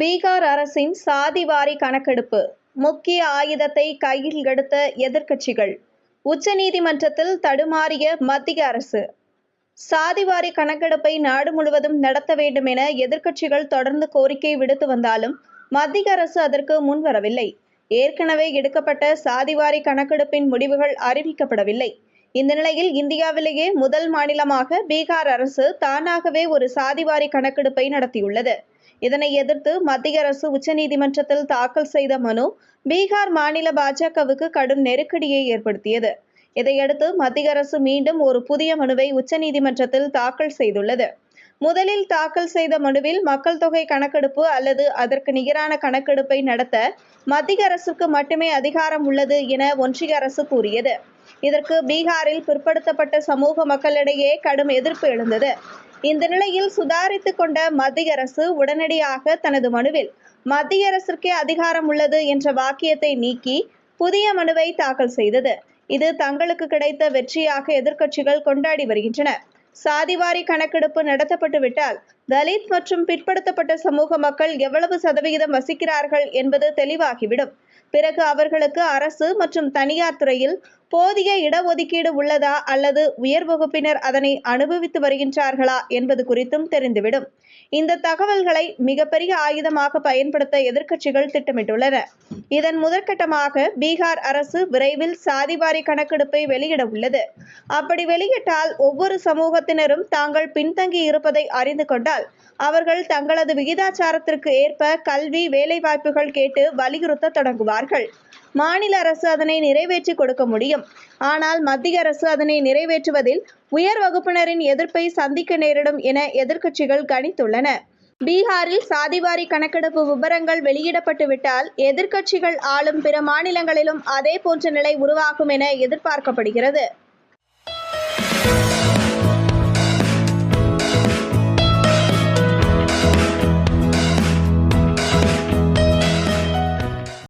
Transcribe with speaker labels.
Speaker 1: பீகார் அரசின் சாதிவாரி கணக்கெடுப்பு முக்கிய ஆயுதத்தை கையில் எடுத்த எதிர்க்கட்சிகள் உச்சநீதிமன்றத்தில் தடுமாறிய மத்திய அரசு. சாதிவாரி கணக்கெடுப்பை நாடு முழுவதும் நடத்த வேண்டும் என எதிர்க்கட்சிகள் தொடர்ந்து கோரிக்கை விடுத்து வந்தாலும் மத்திய அரசு அதற்கு முன்வரவில்லை ஏற்கனவே எடுக்கப்பட்ட சாதிவாரி கணக்கெடுப்பின் முடிவுகள் அறிவிக்கப்படவில்லை. இந்த நிலையில் இந்தியாவிலேயே முதல் மாநிலமாக பீகார் அரசு தானாகவே ஒரு சாதிவாரி கணக்கெடுப்பை நடத்தியுள்ளது. இதனை எதிர்த்து மத்திய அரசு உச்சநீதிமன்றத்தில் தாக்கல் செய்த மனு பீகார் மாநில பாஜகவுக்கு கடும் நெருக்கடியை ஏற்படுத்தியது. இதையடுத்து மத்திய அரசு மீண்டும் ஒரு புதிய மனுவை உச்சநீதிமன்றத்தில் தாக்கல் செய்துள்ளது. முதலில் தாக்கல் செய்த மனுவில் மக்கள் தொகை கணக்கெடுப்பு அல்லது அதற்கு நிகரான கணக்கெடுப்பை நடத்த மத்திய அரசுக்கு மட்டுமே அதிகாரம் உள்ளது என ஒன்றிய அரசு கூறியது. இதற்கு பீகாரில் பிற்படுத்தப்பட்ட சமூக மக்களிடையே கடும் எதிர்ப்பு எழுந்தது. இந்த நிலையில் சுதாரித்து கொண்ட மத்திய அரசு உடனடியாக தனது மனுவில் மத்திய அரசிற்கே அதிகாரம் உள்ளது என்ற வாக்கியத்தை நீக்கி புதிய மனுவை தாக்கல் செய்தது. இது தங்களுக்கு கிடைத்த வெற்றியாக எதிர்க்கட்சிகள் கொண்டாடி வருகின்றன. சாதிவாரி கணக்கெடுப்பு நடத்தப்பட்டு விட்டால் தலித் மற்றும் பிற்படுத்தப்பட்ட சமூக மக்கள் எவ்வளவு சதவிகிதம் வசிக்கிறார்கள் என்பது தெளிவாகிவிடும். பிறகு அவர்களுக்கு அரசு மற்றும் தனியார் துறையில் போதிய இடஒதுக்கீடு உள்ளதா அல்லது உயர் வகுப்பினர் அதனை அனுபவித்து வருகின்றார்களா என்பது குறித்தும் தெரிந்துவிடும். இந்த தகவல்களை மிகப்பெரிய ஆயுதமாக பயன்படுத்த எதிர்க்கட்சிகள் திட்டமிட்டுள்ளன. இதன் முதற்கட்டமாக பீகார் அரசு விரைவில் சாதிவாரி கணக்கெடுப்பை வெளியிட உள்ளது. அப்படி வெளியிட்டால் ஒவ்வொரு சமூகத்தினரும் தாங்கள் பின்தங்கி இருப்பதை அறிந்து கொண்டால் அவர்கள் தங்களது விகிதாச்சாரத்திற்கு ஏற்ப கல்வி வேலைவாய்ப்புகள் கேட்டு வலியுறுத்த தொடங்குவார்கள். மாநில அரசு அதனை நிறைவேற்றி கொடுக்க முடியும். ஆனால் மத்திய அரசு அதனை நிறைவேற்றுவதில் உயர் வகுப்பினரின் எதிர்ப்பை சந்திக்க நேரிடும் என எதிர்க்கட்சிகள் கணித்துள்ளன. பீகாரில் சாதிவாரி கணக்கெடுப்பு விவரங்கள் வெளியிடப்பட்டுவிட்டால் எதிர்க்கட்சிகள் ஆளும் பிற மாநிலங்களிலும் அதே போன்ற நிலை உருவாகும் என எதிர்பார்க்கப்படுகிறது.